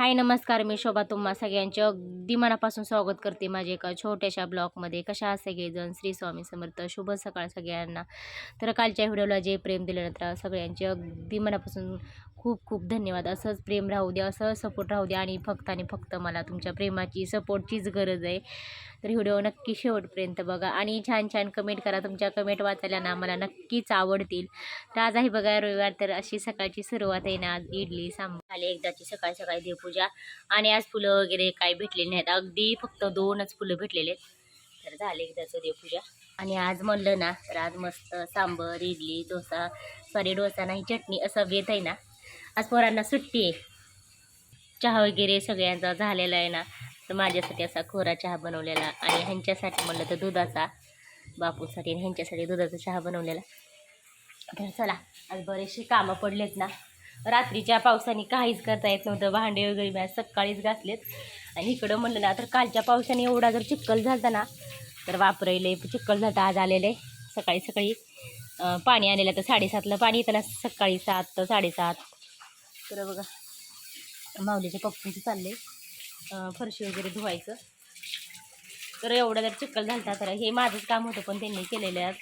हाय नमस्कार. मी शोभा. तुम्हा सगळ्यांचे अगदी मनापासून स्वागत करते माझ्या एका छोट्याशा ब्लॉगमध्ये. कशा सगळेजण? श्री स्वामी समर्थ. शुभ सकाळ सगळ्यांना. तर कालच्या व्हिडिओला जे प्रेम दिल्यानंतर सगळ्यांचे अगदी मनापासून खूप खूप धन्यवाद. असंच प्रेम राहू द्या असं सपोर्ट राहू द्या आणि फक्त आणि फक्त मला तुमच्या प्रेमाची सपोर्टचीच गरज आहे. तर व्हिडिओ नक्की शेवटपर्यंत बघा आणि छान छान कमेंट करा. तुमच्या कमेंट वाचायला ना मला नक्कीच आवडतील. तर आज आहे बघा रविवार तर अशी सकाळची सुरुवात आहे ना. आज इडली सांबार. एकदाची सकाळी सकाळी देवपूजा पूजा. आणि आज फुलं वगैरे काही भेटलेली नाहीत. अगदी फक्त दोनच फुलं भेटलेले आहेत. तर झाले एकदाचं देवपूजा आणि आज म्हणलं ना तर आज मस्त सांबर इडली डोसा सॉरी डोसा नाही चटणी असं बेत आहे ना. आज पोरांना सुट्टी आहे. चहा वगैरे सगळ्यांचा झालेला आहे ना. तर माझ्यासाठी असा खोरा चहा बनवलेला आणि ह्यांच्यासाठी म्हणलं तर दुधाचा बापूसाठी आणि ह्यांच्यासाठी दुधाचा चहा बनवलेला. तर चला आज बरेचसे कामं पडलेत ना. रात्रीच्या पावसाने काहीच करता येत नव्हतं. भांडे वगैरे मी सकाळीच घातलेत आणि इकडं म्हणलं ना तर कालच्या पावसाने एवढा जर चिक्कल झाला ना तर वापरायले चिक्कल झालं आज आलेले सकाळी सकाळी पाणी आलेलं तर साडेसातला पाणी येतं ना सकाळी सात तर साडेसात. तर बघा माऊलीच्या पप्पूंचं चालले फरशी वगैरे धुवायचं. तर एवढं जर चिक्कल झाला तर हे माझंच काम होतं पण त्यांनी केलेलं आहे. आज.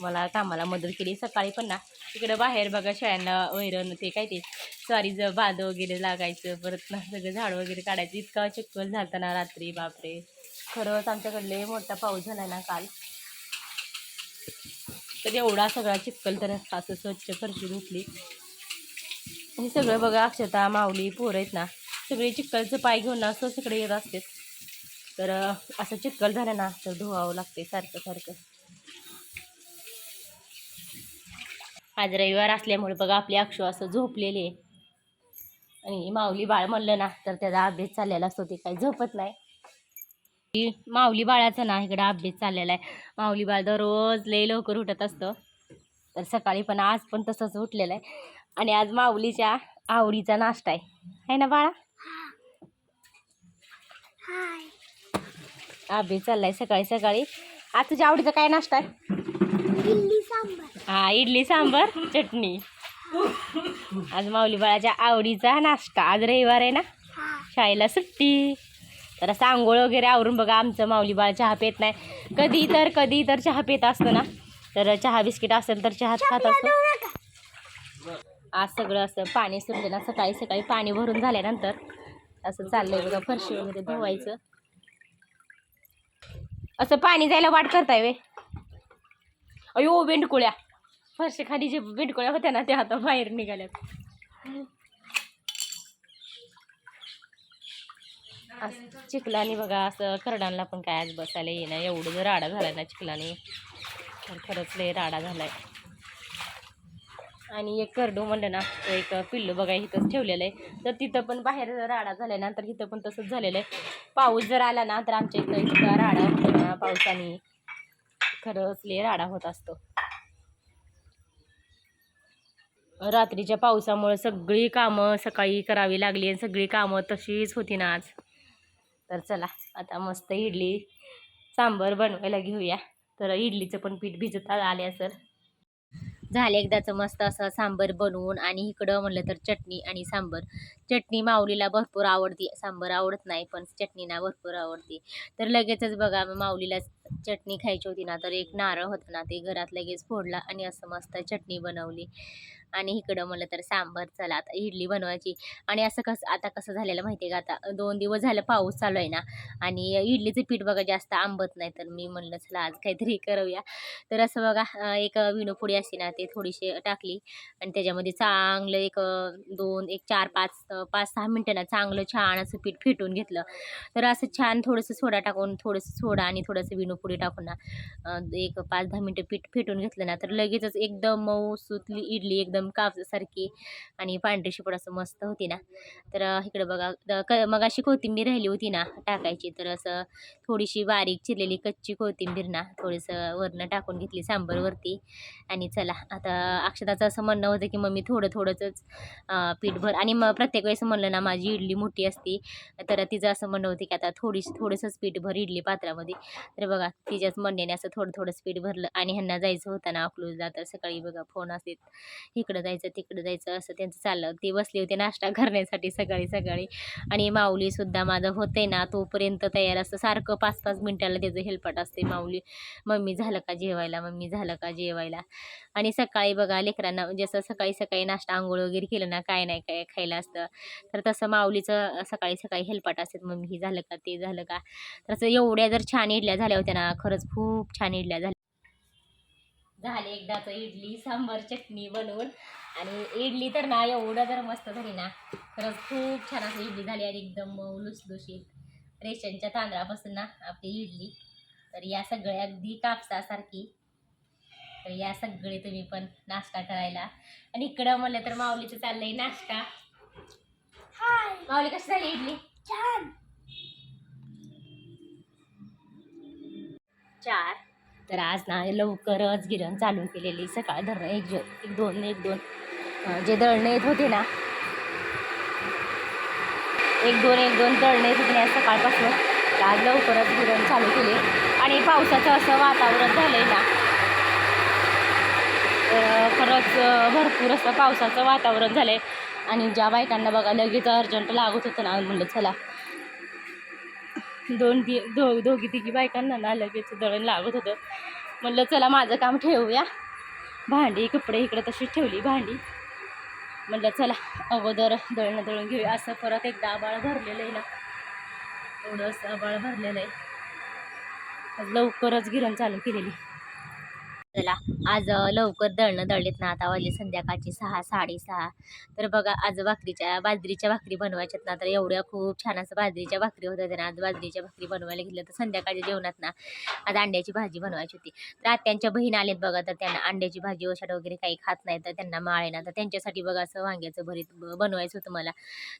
मला कामाला मदत केली. सकाळी पण ना तिकडं बाहेर बघा शेळ्यांना वैरण ते काय ते सॉरी बाद वगैरे लागायचं परत ना सगळं झाड वगैरे काढायचं. इतका चक्कल झालता ना रात्री बापरे. खरंच आमच्याकडले मोठा पाऊस झाला ना काल. तर एवढा सगळा चिक्कल तर असं स्वच्छ फरशी धुतली. हे सगळं बघा अक्षता माऊली पोरं आहेत ना सगळे चिक्कलचं पाय घेऊन ना असं सगळे येत असते तर असं चिक्कल झालं ना तर धुवावं लागते सारखं सारखं. आज रविवार असल्यामुळे बघा आपली अक्षू असं झोपलेली आहे. आणि माऊली बाळ म्हणलं ना तर त्याचा अभ्यास चाललेला असतो ते काही झोपत नाही. माऊली बाळाचा ना इकडं अभ्यास चाललेला आहे. माऊली बाळ दररोज लई लवकर उठत असतं. तर सकाळी पण आज पण तसंच उठलेलं आहे. आणि आज माऊलीच्या आवडीचा नाश्ता आहे. है ना बाळा? अभ्यास चाललाय सकाळी सकाळी. आज तुझ्या आवडीचा काय नाश्ता आहे? इडली सांबार. हा इडली सांबर चटणी. आज माऊली बाळाच्या आवडीचा नाश्ता. आज रविवार आहे ना? हा. शाळेला सुट्टी. तर असं आंघोळ वगैरे आवरून बघा आमचं माऊली बाळ चहा पेत नाही. कधी तर कधी तर चहा पेत असतं ना? तर चहा बिस्किट असेल तर चहाच खात असतो. आज सगळं असं पाणी सुटलं ना सकाळी सकाळी पाणी भरून झाल्यानंतर असं चाललंय बघा फरशी वगैरे धुवायचं. असं पाणी जायला वाट करताय वे अयो बेंडकुळ्या फरशी खाली जे बेंडकुळ्या होत्या ना त्या आता बाहेर निघाल्यात. असं चिखलाने बघा असं करडांना पण काय आज बसायला येईना. एवढं जर राडा झाला ना चिखलाने तर खरंच लय राडा झालाय. आणि एक करडू म्हणलं ना एक पिल्लू बघा इथंच ठेवलेलं आहे. तर तिथं पण बाहेर राडा झाल्यानंतर इथं पण तसंच झालेलं आहे. पाऊस जर आला ना तर आमच्या इथं इतका राडा पावसाने खरंच लय राडा होत असतो. रात्रीच्या पावसामुळे सगळी कामं सकाळी करावी लागली आणि सगळी कामं तशीच होती ना आज. तर चला आता मस्त इडली सांबर बनवायला घेऊया. तर इडलीचं पण पीठ भिजत आले असेल झालं एकदाचं मस्त असं सांबर बनवून आणि इकडं म्हणलं तर चटणी आणि सांबर. चटणी माऊलीला भरपूर आवडते. सांबर आवडत नाही पण चटणीना भरपूर आवडते. तर लगेचच बघा माऊलीला चटणी खायची होती ना तर एक नारळ होता ना ते घरात लगेच फोडला आणि असं मस्त चटणी बनवली. आणि इकडं म्हणलं तर सांबर चला आता इडली बनवायची. आणि असं कसं आता कसं झालेलं माहिती आहे का? आता दोन दिवस झालं पाऊस चालू आहे ना आणि इडलीचं पीठ बघा जास्त आंबत नाही तर मी म्हणलं चला आज काहीतरी करूया. तर असं बघा एक विणूपुडी असते ना ते थोडीशी टाकली. आणि त्याच्यामध्ये चांगलं एक दोन एक चार पाच पाच सहा मिनटं ना चांगलं छान असं पीठ फेटून घेतलं. तर असं छान थोडंसं सोडा टाकून थोडंसं सोडा आणि थोडंसं विणोपुडी टाकून ना एक पाच दहा मिनटं पीठ फेटून घेतलं ना तर लगेचच एकदम मऊ सुतली इडली एकदम एकदम कापसारखी आणि पांढरी शिपड असं मस्त होती ना. तर इकडं इकडे बघा क मग अशी कोथिंबीर राहिली होती ना टाकायची तर असं थोडीशी बारीक चिरलेली कच्ची कोथिंबीर ना थोडंसं वरनं टाकून घेतली सांबरवरती. आणि चला आता अक्षताचं असं म्हणणं होतं की मम्मी थोडं थोडंसंच पीठ भर आणि मग प्रत्येक वेळेस म्हणलं ना माझी इडली मोठी असती तर तिचं असं म्हणणं होतं की आता थोडीशी थोडंसंच पीठ भर इडली पात्रामध्ये. तर बघा तिच्याच म्हणण्याने असं थोडं थोडं स्पीड भरलं आणि ह्यांना जायचं होतं ना अकलूजला तर सकाळी बघा फोन असते इकडं जायचं तिकडं जायचं असं त्यांचं चाललं. ते बसले होते नाश्ता करण्यासाठी सकाळी सकाळी. आणि माऊलीसुद्धा माझं होते ना तोपर्यंत तयार असतं. सारखं पाच पाच मिनिटाला त्याचं हेल्पट असते माऊली. मम्मी झालं का जेवायला? मम्मी झालं का जेवायला? आणि सकाळी बघा लेकरांना म्हणजे जसं सकाळी सकाळी नाश्ता आंघोळ वगैरे केलं ना काय नाही काय खायला असतं. तर तसं माऊलीचं सकाळी सकाळी हेल्पट असतात. मम्मी हे झालं का? ते झालं का? तर एवढ्या जर छान इडल्या झाल्या होत्या ना खरंच खूप छान इडल्या झाल्या झाले एकदाच इडली सांबार चटणी बनवून. आणि इडली तर ना एवढं जर मस्त झाली ना खरंच खूप छान असं इडली झाली आणि एकदम लुसलुशीत रेशनच्या तांदळापासून ना आपली इडली. तर या सगळ्या अगदी कापसासारखी. तर या सगळे तुम्ही पण नाश्ता करायला. आणि इकडं म्हणलं तर माऊलीचं चाललंय नाश्ता. माऊली कशी झाली इडली? छान. चार. तर आज ना लवकरच गिरण चालू केलेली सकाळ धरणं एक जो एक दोन एक दोन. जे दळणे येत होते ना एक दोन एक दोन दळणे येत होते ना सकाळपासून. तर आज लवकरच गिरण चालू केले. आणि पावसाचं असं वातावरण झालंय ना तर खरंच भरपूर असं पावसाचं वातावरण झालंय. आणि ज्या बायकांना बघा लगेच अर्जंट लागत होतं ना म्हणलं चला दोन ती दो दोघी तिघी बायकांना ना लगेच दळण लागत होतं. म्हणलं चला माझं काम ठेवूया. भांडी कपडे इकडे तशीच ठेवली भांडी. म्हणलं चला अगोदर दळणं दळून घेऊया. असं परत एकदा आबाळ भरलेलं आहे ना. एवढं असं आबाळ भरलेलं आहे. लवकरच गिरण चालू केलेली. चला आज लवकर दळणं दळलेत ना आता वाजले संध्याकाळची सहा साडेसहा. तर बघा आज भाकरीच्या बाजरीच्या भाकरी बनवायच्यात ना तर एवढ्या खूप छान असं बाजरीच्या भाकरी होत्या ना आज बाजरीच्या भाकरी बनवायला घेतल्या तर संध्याकाळच्या जेवणात ना आज अंड्याची भाजी बनवायची होती. तर आत्यांच्या बहीण आलेत बघा तर त्यांना अंड्याची भाजी ओशाट वगैरे काही खात नाही तर त्यांना माळे ना तर त्यांच्यासाठी बघा असं वांग्याचं भरीत ब- बनवायचं होतं मला.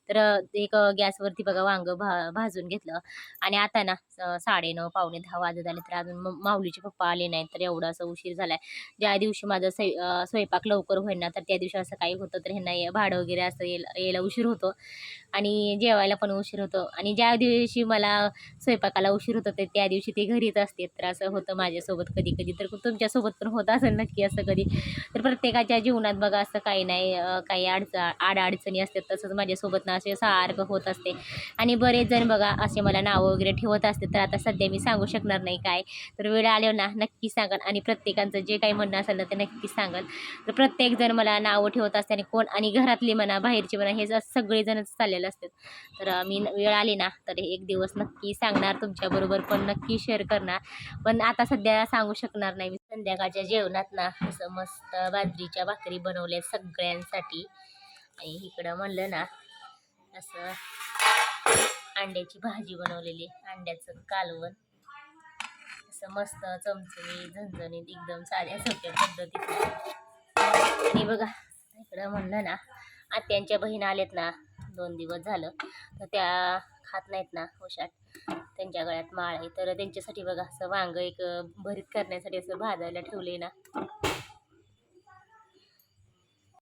तर एक गॅसवरती बघा वांगं भा भाजून घेतलं. आणि आता ना साडे साडेनऊ पावणे दहा वाजत आले तर अजून माऊलीचे पप्पा आले नाहीत तर एवढा असं उशीर झालाय. ज्या दिवशी माझा स्वय स्वयंपाक लवकर होईल ना तर त्या दिवशी असं काही होतं तर ह्यांना भाडं वगैरे असं यायला यायला उशीर होतो. आणि जेवायला पण उशीर होतो. आणि ज्या दिवशी मला स्वयंपाकाला उशीर होतो तर त्या दिवशी ते घरीच असते तर असं होतं माझ्यासोबत कधी कधी तर तुमच्यासोबत पण होत असेल नक्की असं कधी. तर प्रत्येकाच्या जीवनात बघा असं काही नाही काही अडचण आडअडचणी असतात तसंच माझ्यासोबत ना असे सारखं होत असते. आणि बरेच जण बघा असे मला नावं वगैरे ठेवत असते तर आता सध्या मी सांगू शकणार नाही काय. तर वेळ आल्यावर ना नक्की सांगाल आणि प्रत्येकाचं जे काही म्हणणं असेल ना ते नक्की सांगाल. तर प्रत्येकजण मला नावं ठेवत असते आणि कोण आणि घरातली म्हणा बाहेरची म्हणा हे ज- सगळेजणच चाललेलं असतात. तर मी न- वेळ आली ना तर एक दिवस नक्की सांगणार तुमच्याबरोबर पण नक्की शेअर करणार. पण आता सध्या सांगू शकणार नाही मी. संध्याकाळच्या जेवणात ना असं मस्त बाजरीच्या भाकरी बनवल्या सगळ्यांसाठी. आणि इकडं म्हणलं ना असं अंड्याची भाजी बनवलेली अंड्याचं कालवण. असं मस्त चमचमी झणझणीत एकदम साध्या सोप्या पद्धतीत आणि बघा इकडं म्हणलं ना आत्यांच्या बहीण आलेत ना दोन दिवस झालं तर त्या खात नाहीत ना उशाट त्यांच्या गळ्यात माळ आहे. तर त्यांच्यासाठी बघा असं वांग एक भरीत करण्यासाठी असं भाजायला ठेवले ना.